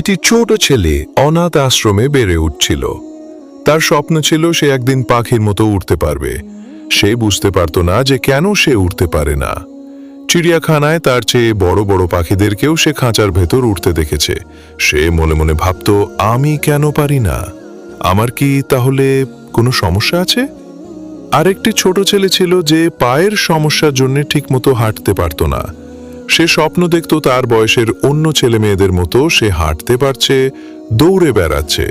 এটি ছোট ছেলে অনাথ আশ্রমে বেড়ে উঠছিল। তার স্বপ্ন ছিল সে একদিন পাখির মতো উঠতে পারবে। সে বুঝতে পারত না যে কেন সে উঠতে পারে না। চিড়িয়াখানায় তার চেয়ে বড় বড় পাখিদেরকেও সে খাঁচার ভেতর উঠতে দেখেছে। সে মনে মনে ভাবত, আমি কেন পারি না? আমার কি তাহলে কোনো সমস্যা আছে? আরেকটি ছোট ছেলে ছিল যে পায়ের সমস্যার জন্য ঠিকমতো হাঁটতে পারত না। সে স্বপ্ন দেখত তার বয়সের অন্য ছেলে মেয়েদের মতো সে হাঁটতে পারছে, দৌড়ে বেড়াচ্ছে।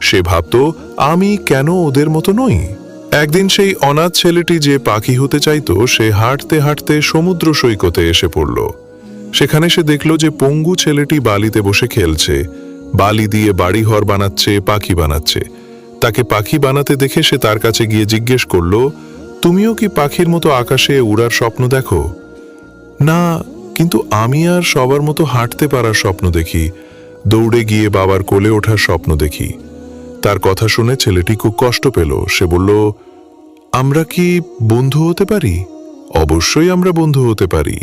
সে ভাবত, আমি কেন ওদের মতো নই? একদিন সেই অনাথ ছেলেটি যে পাখি হতে চাইতো, সে হাঁটতে হাঁটতে সমুদ্র সৈকতে এসে পড়ল। সেখানে সে দেখল যে পঙ্গু ছেলেটি বালিতে বসে খেলছে। বালি দিয়ে বাড়িঘর বানাচ্ছে, পাখি বানাচ্ছে। তাকে পাখি বানাতে দেখে সে তার কাছে গিয়ে জিজ্ঞেস করল, তুমিও কি পাখির মতো আকাশে উড়ার স্বপ্ন দেখো? না কিন্তু আমি আর সবার মতো হাঁটতে পারার স্বপ্ন দেখি। দৌড়ে গিয়ে বাবার কোলে ওঠার স্বপ্ন দেখি। তার কথা শুনে ছেলেটি খুব কষ্ট পেল। সে বলল, আমরা কি বন্ধু হতে পারি? অবশ্যই আমরা বন্ধু হতে পারি।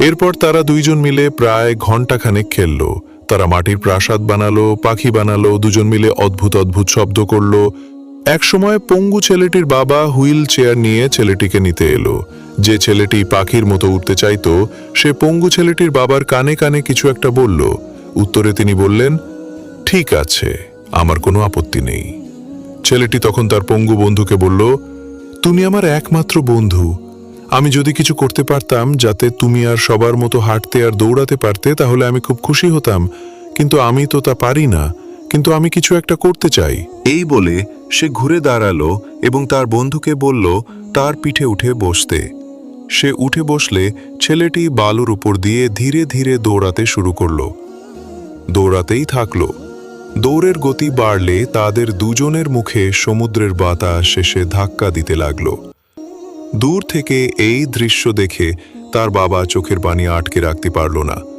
এরপর তারা দুইজন মিলে প্রায় ঘন্টাখানেক খেলল। তারা মাটির প্রাসাদ বানালো, পাখি বানালো, দুজন মিলে অদ্ভুত অদ্ভুত শব্দ করল। একসময় পঙ্গু ছেলেটির বাবা হুইল চেয়ার নিয়ে ছেলেটিকে নিতে এলো। যে ছেলেটি পাখির মতো উঠতে চাইতো, সে পঙ্গু ছেলেটির বাবার কানে কানে কিছু একটা বলল। উত্তরে তিনি বললেন, ঠিক আছে, আমার কোনো আপত্তি নেই। ছেলেটি তখন তার পঙ্গু বন্ধুকে বলল, তুমি আমার একমাত্র বন্ধু। আমি যদি কিছু করতে পারতাম, যাতে তুমি আর সবার মতো হাঁটতে আর দৌড়াতে পারতে, তাহলে আমি খুব খুশি হতাম। কিন্তু আমি তো তা পারি না। কিন্তু আমি কিছু একটা করতে চাই। এই বলে সে ঘুরে দাঁড়াল এবং তার বন্ধুকে বলল, তার পিঠে উঠে বসতে। সে উঠে বসলে ছেলেটি বালুর উপর দিয়ে ধীরে ধীরে দৌড়াতে শুরু করল। দৌড়াতেই থাকল। দৌড়ের গতি বাড়লে তাদের দুজনের মুখে সমুদ্রের বাতাস শেষে ধাক্কা দিতে লাগল। দূর থেকে এই দৃশ্য দেখে তার বাবা চোখের পানি আটকে রাখতে পারল না।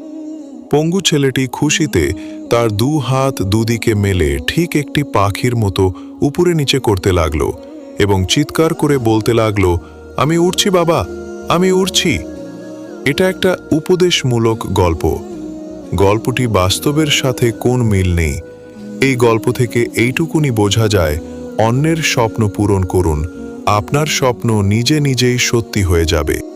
পঙ্গু ছেলেটি খুশিতে তার দু হাত দুদিকে মেলে ঠিক একটি পাখির মতো উপরে নিচে করতে লাগল এবং চিৎকার করে বলতে লাগল, আমি উড়ছি বাবা, আমি উড়ছি। এটা একটা উপদেশমূলক গল্প। গল্পটি বাস্তবের সাথে কোন মিল নেই। এই গল্প থেকে এইটুকুনি বোঝা যায়, অন্যের স্বপ্ন পূরণ করুন, আপনার স্বপ্ন নিজে নিজেই সত্যি হয়ে যাবে।